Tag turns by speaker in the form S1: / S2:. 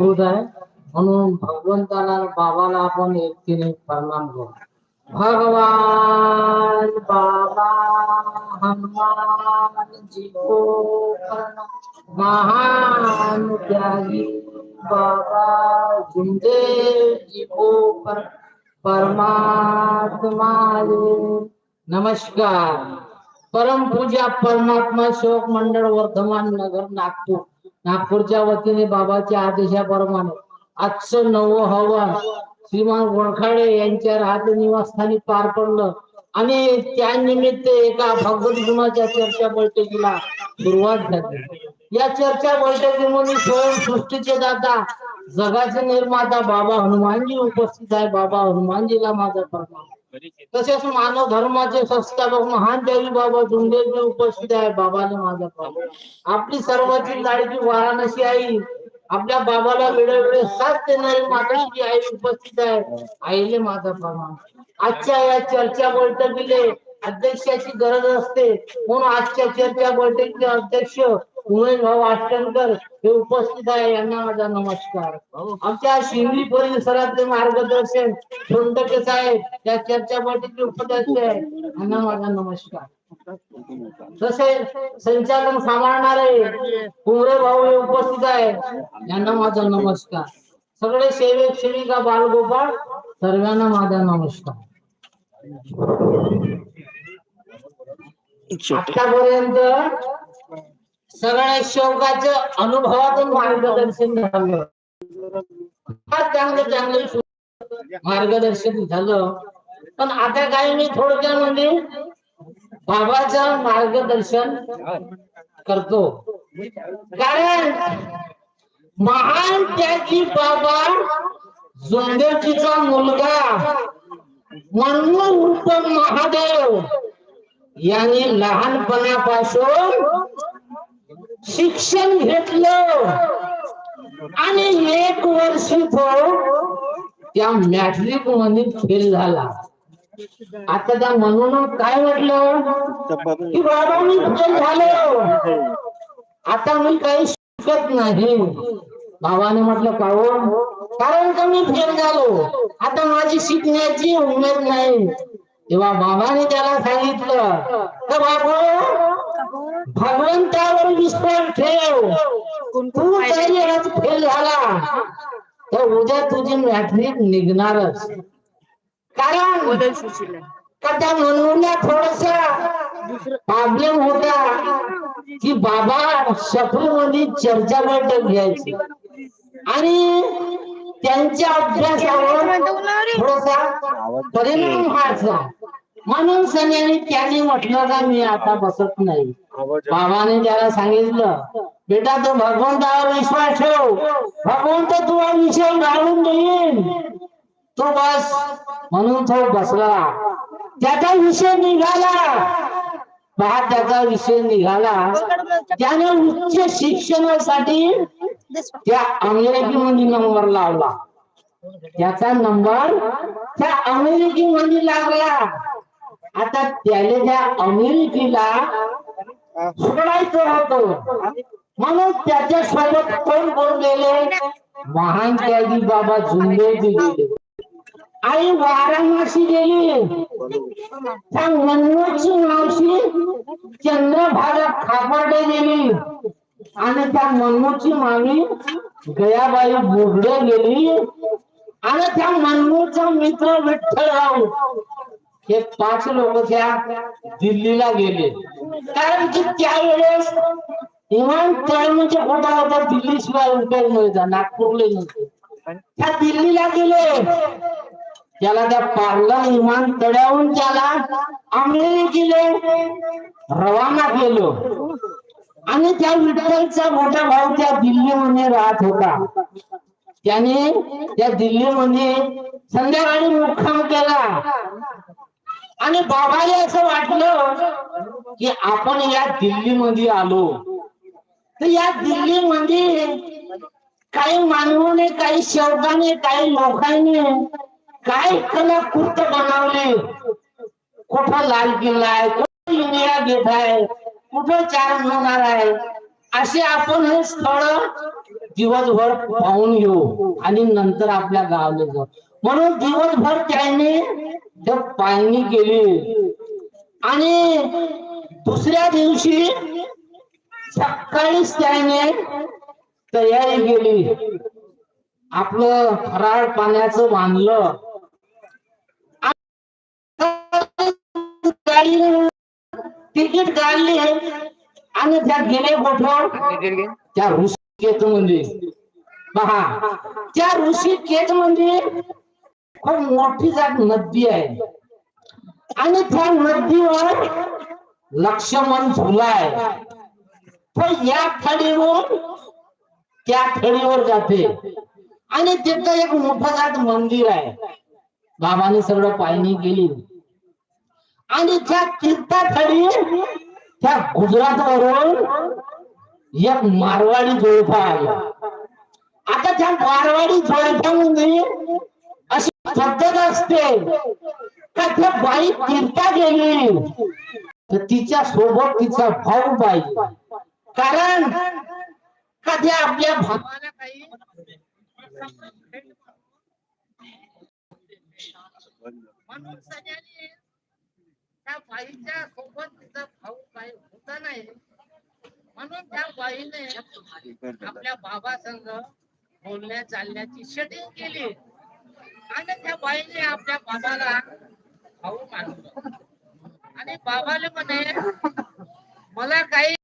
S1: होत आहे म्हणून भगवंताला बाबाला आपण एकटीने प्रणाम करू. भगवान बाबा हनुमान जी को महान त्यागी बाबा जिंदे जी को परमात्मा नमस्कार. परम पूजा परमात्मा शोक मंडळ वर्धमान नगर नागपूर. नागपूरच्या वतीने बाबाच्या आदेशाप्रमाणे आजचं नवं हवन श्रीमान वळखाडे यांच्या राहत निवासस्थानी पार पडलं. आणि त्यानिमित्त एका भगवत गुणाच्या चर्चा बैठकीला सुरुवात झाली. या चर्चा बैठकीमध्ये स्वयंसृष्टीचे दाता जगाचे निर्माता बाबा हनुमानजी उपस्थित आहे बाबा हनुमानजीला माझा प्रणाम. तसेच मानव धर्माचे संस्थापक महान देवी बाबा जुंडेजी उपस्थित आहे. बाबाने माझा आपली सर्वांची लाडकी वाराणसी आई आपल्या बाबाला वेळोवेळी साथ देणारी माताची आई उपस्थित आहे. आईले माझा प्रमाण आजच्या या चर्चा बैठकीले अध्यक्षाची गरज असते. म्हणून आजच्या चर्चा बैठकीचे अध्यक्ष उमेश भाऊ आष्टणकर हे उपस्थित आहे यांना माझा नमस्कार. आमच्या शिंदी परिसरातले मार्गदर्शन सोंडके साहेब या चर्चा बैठकीचे उपाध्यक्ष आहे यांना माझा नमस्कार. तसे संचालन सांभाळणारे कुमरे भाऊ हे उपस्थित आहे यांना माझा नमस्कार. सगळे सेवक सेविका बालगोपाळ सर्वांना माझा नमस्कार. आतापर्यंत सगळ्या शोकाच अनुभवातून मार्गदर्शन झालं. फार चांगलं चांगलं मार्गदर्शन झालं. पण आता काही मी थोडक्यामध्ये म्हणजे बाबाचं मार्गदर्शन करतो. कारण महान त्यागी बाबा जुंदेजीचा मुलगा म्हणून महादेव यांनी लहानपणापासून शिक्षण घेतलं. आणि एक वर्ष तो त्या मॅट्रिकमध्ये फेल झाला. आता त्या म्हणून काय म्हटलं की बाबा मी फेल झालो. आता मी काही शिकत नाही. बाबाने म्हटलं पाहू हो? कारण का मी फेल झालो? आता माझी शिकण्याची उमेद नाही. तेव्हा बाबाने त्याला सांगितलं बाबू भगवंतावर विश्वास ठेव. तू जरी आज फेल झाला. तर उद्या तुझी मॅट्रिक निघणारच. कारण का त्या मनूला थोडासा प्रॉब्लेम होता की बाबा मध्ये चर्चा बैठक घ्यायची. आणि त्यांच्या अभ्यासावर थोडासा परिणाम व्हायचा. म्हणून सन्याने त्याने म्हटलं का मी आता बसत नाही. बाबाने त्याला सांगितलं बेटा तू भगवंतावर विश्वास ठेव. भगवंत तुला विषय घालून देईन. तो बस म्हणून तो बसला. त्याचा विषय निघाला. पहा त्याचा विषय निघाला. त्याने उच्च शिक्षणासाठी त्या अमेरिकेमध्ये नंबर लावला. त्याचा नंबर त्या अमेरिकेमध्ये लागला. आता त्याने त्या अमेरिकेला सोडायचं होतं. म्हणून त्याच्या सोबत कोण कोण गेले? महान त्यागी बाबा झुंबे गेले. आई वाराणसी गेली. त्या मनोची मावशी चंद्रभागा खापर्डे गेली. आणि त्या मनमोची मामी गयाबाई बोगडे गेली. आणि त्या मनमोचा मित्र विठ्ठलराव. हे पाच लोक त्या दिल्लीला गेले. कारण की त्यावेळेस इमान म्हणजे कुठं होता दिल्ली शिवाय उपयोग नव्हता नागपूरला नव्हते. त्या दिल्लीला गेले. त्याला त्या पार्ला इमान तड्याहून त्याला अमेरिकेला रवाना केलो. आणि त्या विठ्ठलचा मोठा भाऊ त्या दिल्लीमध्ये राहत होता. त्याने त्या दिल्लीमध्ये संध्याकाळी मुक्काम केला. आणि बाबाला असं वाटलं की आपण या दिल्लीमध्ये आलो. तर या दिल्लीमध्ये काही मानवाने काही शौकाने काही लोकांनी काय कलाकृत बनवले? कुठं लाल किल्ला आहे? कुठं इंडिया गेट आहे? कुठं चार मिनार आहे? असे आपण हे स्थळ दिवसभर पाहून घेऊ आणि नंतर आपल्या गावाला जाऊ. म्हणून दिवसभर त्यांनी ते पाळणी केली. आणि दुसऱ्या दिवशी सकाळीच त्याने तयारी केली. आपलं फराळ पाण्याचं बांधलं. तिकीट काढले आणि त्या गेले कुठं त्या ऋषिकेत मध्ये पहा त्या ऋषिकेत मध्ये पण मोठी जात नदी आहे. आणि त्या नदीवर लक्ष्मण झुलाय. पण या थडीवर त्या थडीवर जाते. आणि तिथं एक मोठं जात मंदिर आहे. बाबाने सगळं पाहणी केली. आणि त्या तीर्थाखाली त्या गुजरात वरून एक मारवाडी जोडपा आला. आता त्या मारवाडी जोडप्यामध्ये अशी पद्धत असते. का त्या बाई फिरता गेली तर तिच्या सोबत तिचा भाऊ बाई. कारण का त्या आपल्या भावाला काही म्हणून सगळ्यांनी त्या बाईच्या सोबत तिचा भाऊ काही होता नाही. म्हणून त्या बाईने आपल्या बाबा संग बोलण्या चालण्याची शेटिंग केली. आणि त्या बाईने आपल्या बाबाला खाऊ मानलं. आणि बाबाला म्हणे मला काही